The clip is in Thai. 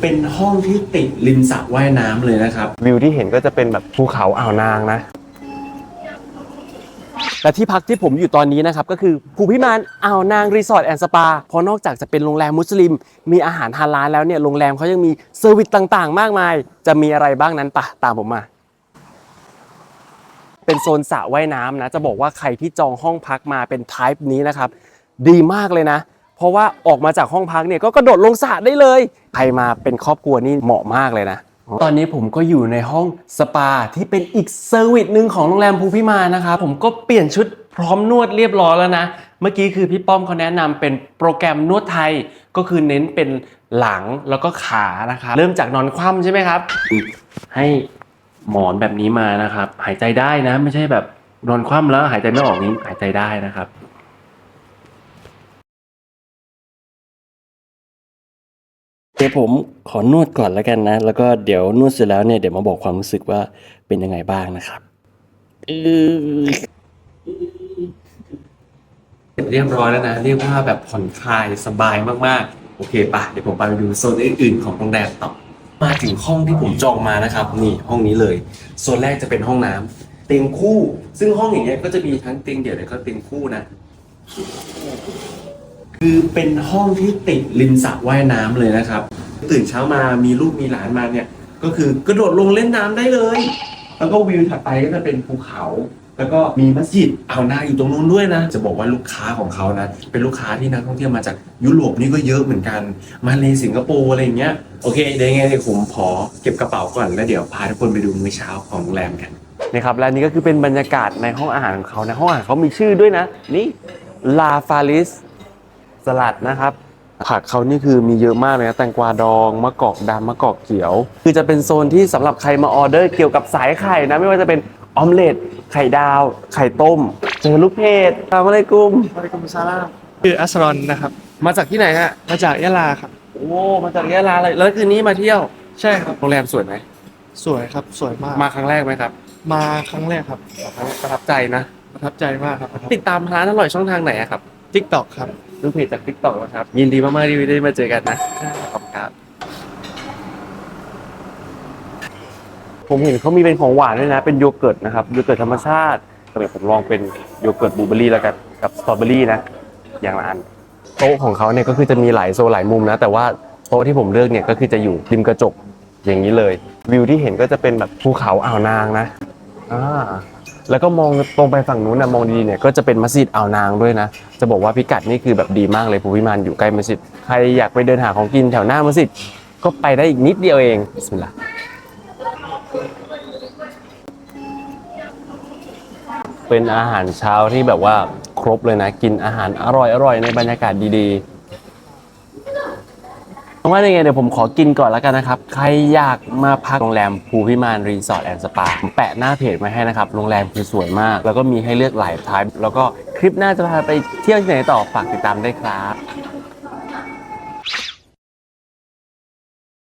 เป็นห้องที่ติดริมสระว่ายน้ำเลยนะครับ วิวที่เห็นก็จะเป็นแบบภูเขาอ่าวนางนะ และที่พักที่ผมอยู่ตอนนี้นะครับ ก็คือภูพิมานอ่าวนางรีสอร์ทแอนด์สปาเพราะนอกจากจะเป็นโรงแรมมุสลิม มีอาหารฮาลาลแล้วเนี่ยโรงแรมเขายังมีเซอร์วิสต่างๆ มากมาย จะมีอะไรบ้างนั้นปะตามผมมา เป็นโซนสระว่ายน้ำนะ จะบอกว่าใครที่จองห้องพักมาเป็นไทป์นี้นะครับ ดีมากเลยนะ เพราะว่าออกมาจากห้องพักเนี่ยก็กระโดดลงสระได้เลย ใครมาเป็นครอบครัวนี่เหมาะมากเลยนะ ตอนนี้ผมก็อยู่ในห้องสปาที่เป็นอีกเซอร์วิสหนึ่งของโรงแรมภูพิมานะครับผมก็เปลี่ยนชุดพร้อมนวดเรียบร้อยแล้วนะ เมื่อกี้คือพี่ป้อมเขาแนะนำเป็นโปรแกรมนวดไทยก็คือเน้นเป็นหลังแล้วก็ขานะครับเริ่มจากนอนคว่ำใช่ไหมครับให้หมอนแบบนี้มานะครับ หายใจได้นะ ไม่ใช่แบบนอนคว่ำแล้วหายใจไม่ออกนี้หายใจได้นะครับ เดี๋ยวผมขอนวดก่อนแล้วกันนะ แล้วก็เดี๋ยวนวดเสร็จแล้วเนี่ยเดี๋ยวมาบอกความรู้สึกว่าเป็นยังไงบ้างนะครับเรียบร้อยแล้วนะ เรียกว่าแบบผ่อนคลายสบายมากๆ โอเคปะเดี๋ยวผมไปดูโซนอื่นๆของโรงแรมต่อมาถึงห้องที่ผมจองมานะครับ นี่ห้องนี้เลยโซนแรกจะเป็นห้องน้ำเตียงคู่ ซึ่งห้องอย่างเงี้ยก็จะมีทั้งเตียงเดี่ยวและก็เตียงคู่นะ คือเป็นห้องที่ติดริมสระว่ายน้ำเลยนะครับ ตื่นเช้ามามีลูกมีหลานมาเนี่ย ก็คือกระโดดลงเล่นน้ำได้เลย แล้วก็วิวถัดไปก็จะเป็นภูเขา แล้วก็มีมัสยิดอ่าวนาอยู่ตรงนู้นด้วยนะ จะบอกว่าลูกค้าของเขานะ เป็นลูกค้าที่นักท่องเที่ยวมาจากยุโรปนี่ก็เยอะเหมือนกัน มาเลสิงคโปร์อะไรอย่างเงี้ย โอเคเดี๋ยวยังไงเดี๋ยวผมขอเก็บกระเป๋าก่อนแล้วเดี๋ยวพาทุกคนไปดูมื้อเช้าของโรงแรมกันนะครับ และนี่ก็คือเป็นบรรยากาศในห้องอาหารของเขานะ ห้องอาหารเขามีชื่อด้วยนะ นี่ลาฟาลิส สลัดนะครับ ผักเขานี่คือมีเยอะมากเลยนะแตงกวาดองมะกอกดำมะกอกเขียว คือจะเป็นโซนที่สำหรับใครมาออเดอร์เกี่ยวกับสายไข่นะไม่ว่าจะเป็นออมเล็ตไข่ดาว ไข่ต้ม เจอลูกเพจทำอะไรกุ้มวะลัยกุมสลามชื่ออัสรอนนะครับ มาจากที่ไหนฮะมาจากยะลาครับโอ้มาจากยะลาเลยแล้วคืนนี้มาเที่ยวใช่ครับโรงแรมสวยไหมสวยครับสวยมากมาครั้งแรกไหมครับ มาครั้งแรกครับประทับใจนะประทับใจมากครับติดตามร้านอร่อยช่องทางไหนอะครับ ทิกตอกครับดูเพจจาก t ิ k t o k นะครับ ยินดีมากๆที่ได้มาเจอกันนะขอบคุณครับ ผมเห็นเขามีเป็นของหวานด้วยนะ เป็นโยเกิร์ตนะครับ โยเกิร์ตธรรมชาติแต่เดี๋ยวผมลองเป็นโยเกิร์ตบลูเบอร์รี่แล้วกัน กับสตรอเบอร์รี่นะ อย่างละอัน โต๊ะของเขาเนี่ยก็คือจะมีหลายโซนหลายมุมนะ แต่ว่าโต๊ะที่ผมเลือกเนี่ยก็คือจะอยู่ริมกระจกอย่างนี้เลย วิวที่เห็นก็จะเป็นแบบภูเขาอ่าวนางนะ อ่า แล้วก็มองตรงไปฝั่งนู้นนะมองดีๆเนี่ยก็จะเป็นมัสยิดอ่าวนางด้วยนะ จะบอกว่าพิกัดนี่คือแบบดีมากเลยภูพิมานอยู่ใกล้มัสยิดใครอยากไปเดินหาของกินแถวหน้ามัสยิดก็ไปได้อีกนิดเดียวเองบิสมิลลาห์เป็นอาหารเช้าที่แบบว่าครบเลยนะ กินอาหารอร่อยๆในบรรยากาศดีๆ ว่ายังไงเดี๋ยวผมขอกินก่อนแล้วกันนะครับ ใครอยากมาพักโรงแรมภูพิมานรีสอร์ทแอนด์สปาผมแปะหน้าเพจมาให้นะครับ โรงแรมคือสวยมาก แล้วก็มีให้เลือกหลายทายแล้วก็คลิปหน้าจะพาไปเที่ยวที่ไหนต่อฝากติดตามได้ครับ